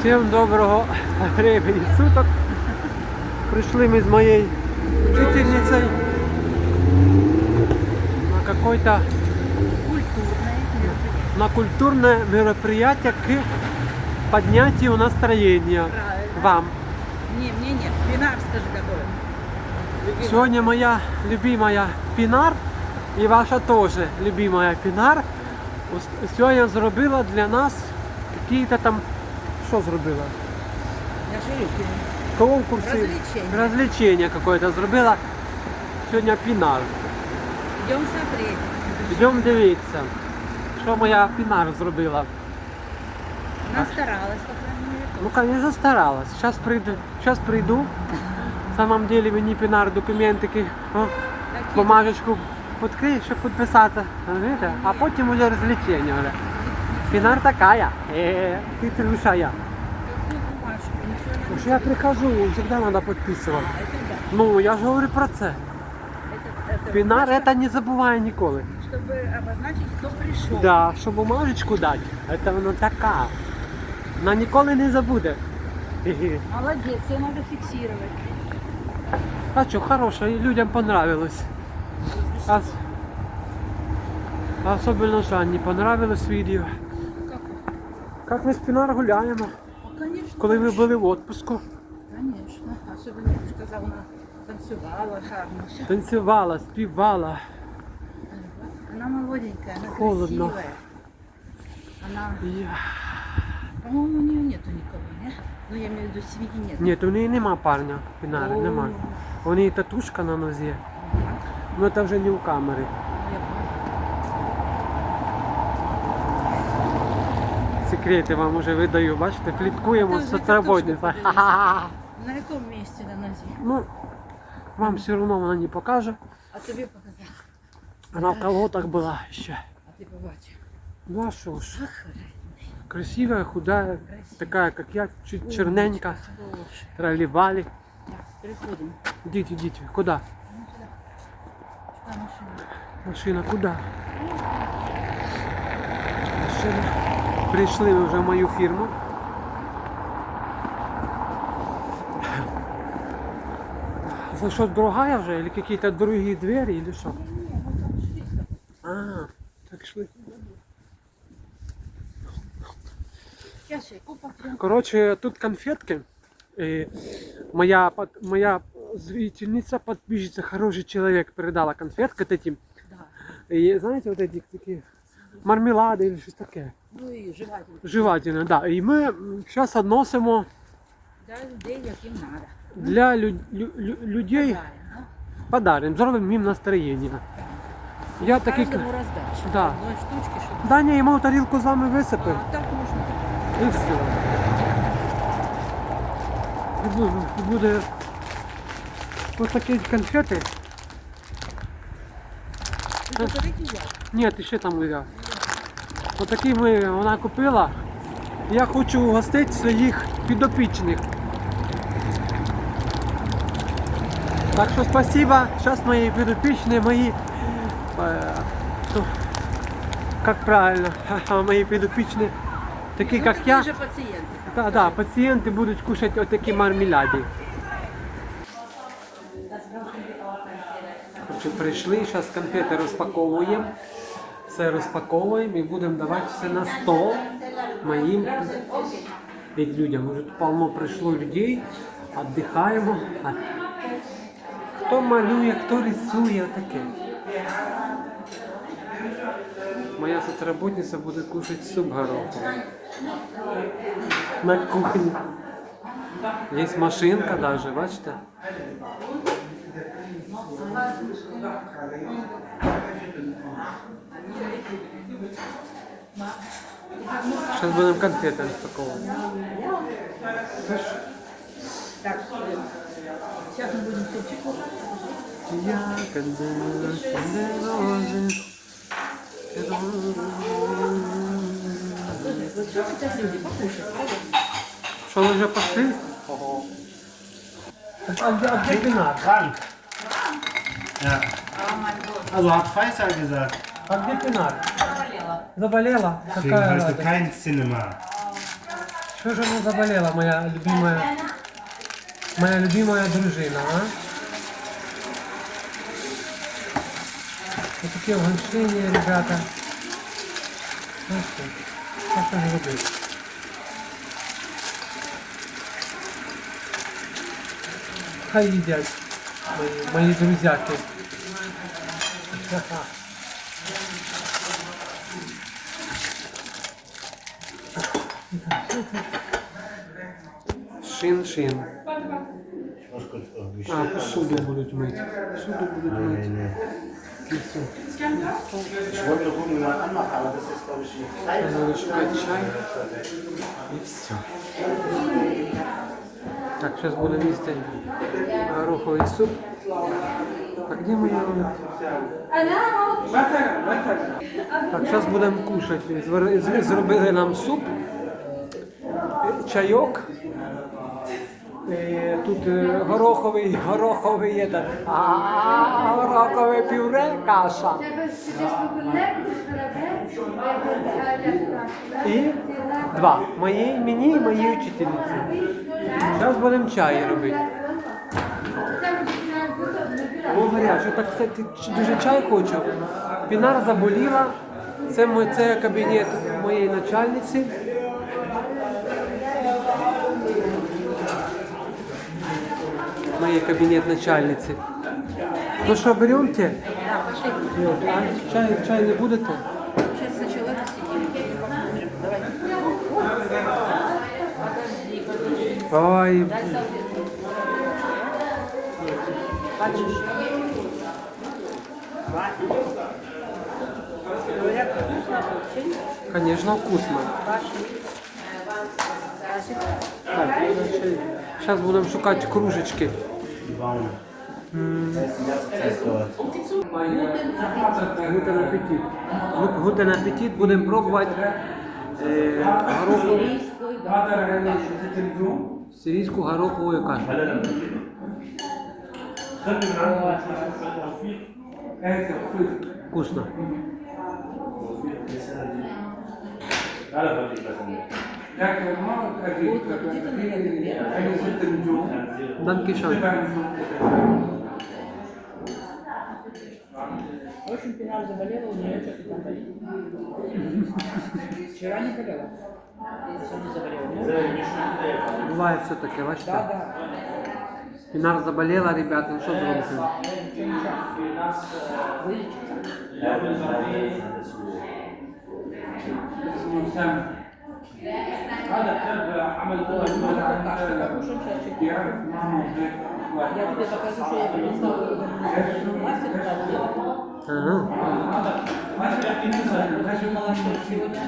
Всем доброго времени суток. Пришли мы с моей учительницей на какой-то на культурное мероприятие к поднятию настроения Правильно. вам. Не, мне нет. Пинар скажи какой. Сегодня моя любимая Пінар і ваша теж любимая Пінар. ус- Сьогодні зробила для нас якісь там. Що зробила? Я же говорю, Конкурси. Развлечення. Развлечення какое-то зробила. Сьогодні Пінар. идем смотреть. Йдемо дивитися, що моя Пінар зробила. Она старалась, по крайней мере. Ну, конечно, старалась. Сейчас приду. Сейчас приду. На самом деле мені Пінар документики, о, Какие- бумажечку відкрий, щоб підписати. Розумієте? А потім вже розвлечення вже. Пінар такая. Е, ти труша я. Какую бумажку? Ничего не Уж я прихожу, завжди треба підписувати. А, это да. Ну, я ж говорю про це. Это, это Пінар бумажка, це не забуває ніколи. Чтобы обозначить, кто пришел. Да, щоб бумажечку дати, це воно така. Вона ніколи не забуде. Хе-хе. Молодец, все надо фиксировать. А что, хорошо, и людям понравилось. А с- Особенно Жанне понравилось видео. Как? Ми з Пінар гуляємо, Ну, конечно. коли ви були в отпуску. Конечно. Особенно, я она танцевала гарно. Танцювала, співала. Она молоденькая, она Холодно. красивая. Она, І... по-моему, у нее нету никого, нет? Ну, я имею в виду, семьи нет. Ні, то в неї нема парня, Пінари, О. нема. У неї татушка на нозі. Ну це вже не у камери. Я поняла. Секрети вам уже видаю, бачите, пліткуємо з соцработниця. На якому місці на нозі? Ну, вам все одно вона не покаже. А тобі показав. Вона в колготах була ще. А ти побачив. Ну а що ж, красивая, худая, такая, как я, чуть черненька, тролливали. Так, переходимо. Идите, идите. Куда? Машину. Машина, куда? Машина. Пришли мы уже в мою фирму. Это что, другая уже? Или какие-то другие двери, или что? Ні, ну там список. А, так шли. Сейчас я купа прям. Короче, тут конфетки. И моя, под- моя зрительница, подписчица, хороший человек передала конфетки таким. Да. И знаете, вот эти такие мармелади или щось таке. Ну і жевательно. Жевательне, да. І ми зараз відносимо Для людей, яким надо. для лю- лю- лю- людей Подарим, ну. подаримо, зробимо їм настроєння. Я такий. Каждому раздачу. Да. Одной штучки, чтобы... Даня йому тарілку з вами висипив. А, так можно. І все. І бу- і буде ось такі конфети. Вы говорите я. Ні, ти ще там взяв. Отакі ми вона купила. Я хочу угостити своїх підопічних. Так що спасибо. Зараз мої підопічні, мої. Е, як правильно, мої підопічні, такі як я. Же пациенты. Да, пацієнти будуть кушати отакі мармеляди. Прийшли, зараз конфети розпаковуємо. Все розпаковуємо і будемо давати все на стол моїм людям. Уже полно прийшло людей, віддихаємо. Хто малює, хто рисує, таке. Моя соцработниця буде кушати суп гороховий. На кухні. Є машинка даже, бачите? Сейчас будем конфеты распаковывать. Так, э, сейчас мы будем супчик кушать. Я когда розы. Вот что хотят люди покушать. Что, вы уже пошли? А где, а где пинар? Krank. Ja. Oh mein Gott. Also hat Pfizer gesagt, А где пинар? Заболела. Заболела? deswegen Какая heute радость. kein Cinema. Что же она заболела, моя любимая, моя любимая дружина, а? Вот такие угощения, ребята. Ну что, что ж они робити? Хай їдять мої, мої друзяки. Шин-шин. А, посуду будуть мити. Посуду будуть мити. Залишають чай. І все. Так, зараз будемо їсти гороховий суп. А де моя? Так, зараз будемо кушати. Зробили нам суп, е, чайок. Е, Тут е, гороховий, гороховий є так. А, горохове пюре, каша. І два. Моїй, мені і моїй учительниці. Зараз будемо чай робити. О, гаряче, так ч- дуже чай хочу. Пінар заболіла. Це, мой, це кабінет моєї начальниці. Моєї кабінет начальниці. Ну що, беремте? Чай, чай не будете? Ой, Бачиш? Конечно, вкусно. Так, зараз будемо шукати кружечки. Гутен апетит. Гу- Гутен апетит будемо пробувати е, да. сирійську горохову кашу. Вкусно. Данкішон. В общем, Пинар заболела, у нее что-то там болит. Вчера не болела. Сегодня заболела. Буває все таке, бачите? да, да. Пінар заболіла, ребята, ну що зробити? Ничего, ничего. Вылечится. Вот, ну, это каша, покушаем чаще. Я тебе покажу, что я принесла мастер-класс делать. Ага. Думала, что сегодня.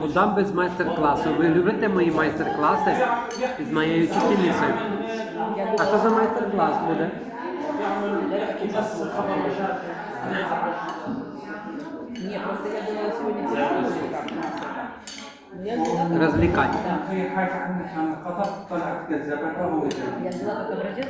Куда без майстер-класу? Ви любите мої майстер-класи з моєю вчительницею? А що за майстер-клас буде? Не, просто я думала я взяла, Розвлікати. я взяла как образец.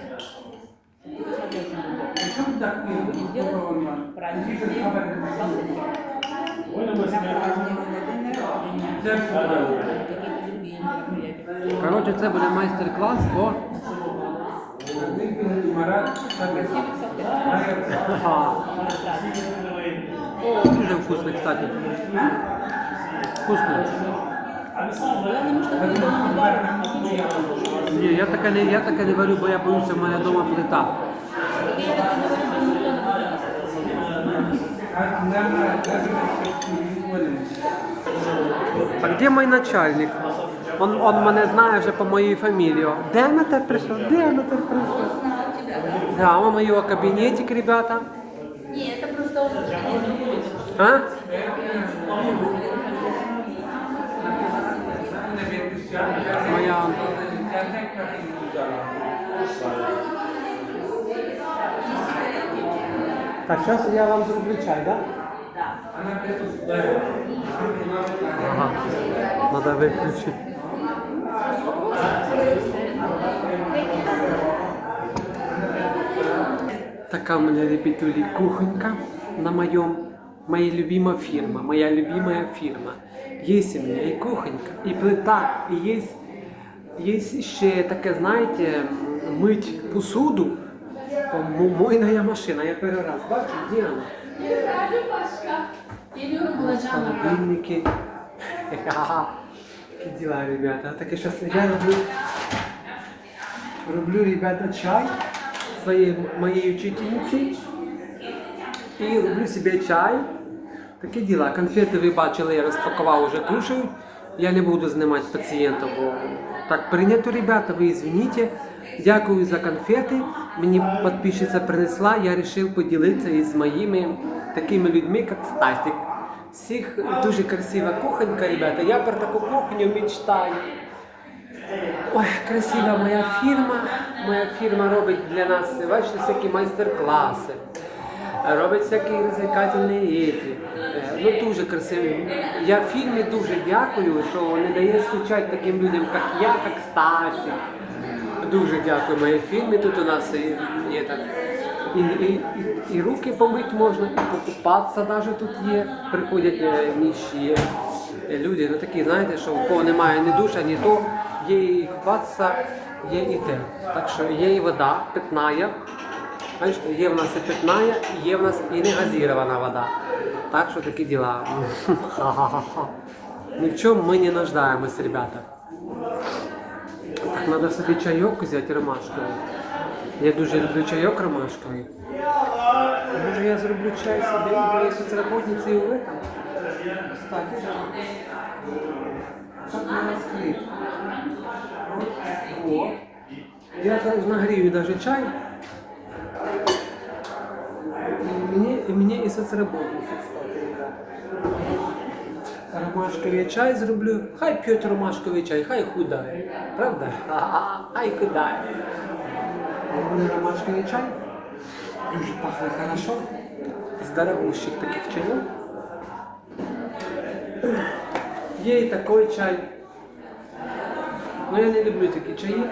Коротше, це буде майстер-клас по. Дуже вкусно, кстати. Вкусно. Главное, чтобы это было не варено, а тут я послушала. Ні, я таке не, я таке не варю, бо я боюся, в мене вдома плита. Так я так не говорю, что никто не будет. А де мій начальник? Он, он мене знає вже по моїй фамілії. Деметр прийшов, Деметр прийшов. Знала тебя, да? Да, он його кабінетик, ребята. Не, это просто он А? Моя. Так, сейчас я вам зроблю чай, да? Ага. Надо виключити. Така у мене ребятулі кухонька на моем, моя любимая фирма, моя любимая фирма. Є у мене і кухонька, і плита, і є, є ще таке, знаєте, мить посуду. Мойна машина, я перший раз бачу, де вона? Холодильники. Такі діла, ребята. Таке щас я роблю, роблю, ребята, чай своєї моєї учительниці. І роблю собі чай. Такі діла. Конфети ви бачили, я розпакував, вже кушають. Я не буду знімати пацієнта, бо так прийнято, ребята, ви извините. Дякую за конфети. Мені підписчиця принесла, я вирішив поділитися із моїми такими людьми, як Стасик. Всіх дуже красива кухонька, ребята. Я про таку кухню мечтаю. Ой, красива моя фірма. Моя фірма робить для нас, бачите, всякі майстер-класи. Робить всякі розвлекательні еті. Е, Ну дуже красиві. Я фірмі дуже дякую, що не дає скучати таким людям, як я, як Стасик. Дуже дякую моїй фірмі. Тут у нас і, так, і, і, і, і руки помити можна, і покупатися навіть тут є. Приходять е, ніші е, люди, ну такі, знаєте, що у кого немає ні душа, ні то, є і купатися, є і те. Так що є і вода питная. Бачите, є в нас і питная, є в нас і не газірована вода. Так що такі діла. Ні в чому ми не нуждаємось, ребята. Так, Надо собі чайок взяти ромашковий. Я дуже люблю чайок ромашковий. Може я зроблю чай собі і моїй соцработниці і в этом? Кстати. Как я розкрив? О. Я нагрію даже чай. І мені, і і кстати, ребята. Ромашковий чай зроблю. Хай п'ють ромашковий чай, хай худає. Правда? Ха-ха, Хай худає. Зроблю ромашковий чай. Дуже пахне хорошо. З дорогущих таких чайов. Є і такий чай. Ну я не люблю такі чаї.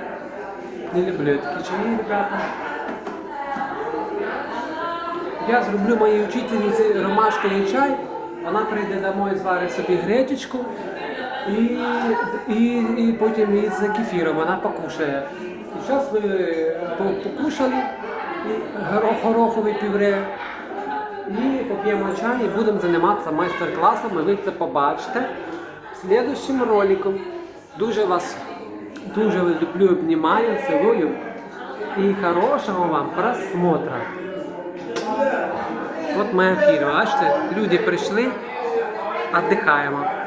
Не люблю такі чаї, ребята. Я зроблю моїй учительниці ромашковий чай. Вона прийде домой, зварить собі гречечку і, і, і потім із кефіром вона покушає. І зараз ви покушали і горох, гороховий пюре. І поп'ємо чай і будемо займатися майстер-класом. І ви це побачите в слідчому ролику. Дуже вас дуже люблю, обнімаю, цілую. І хорошого вам просмотра. От моя фірма, бачите, люди прийшли, віддихаємо.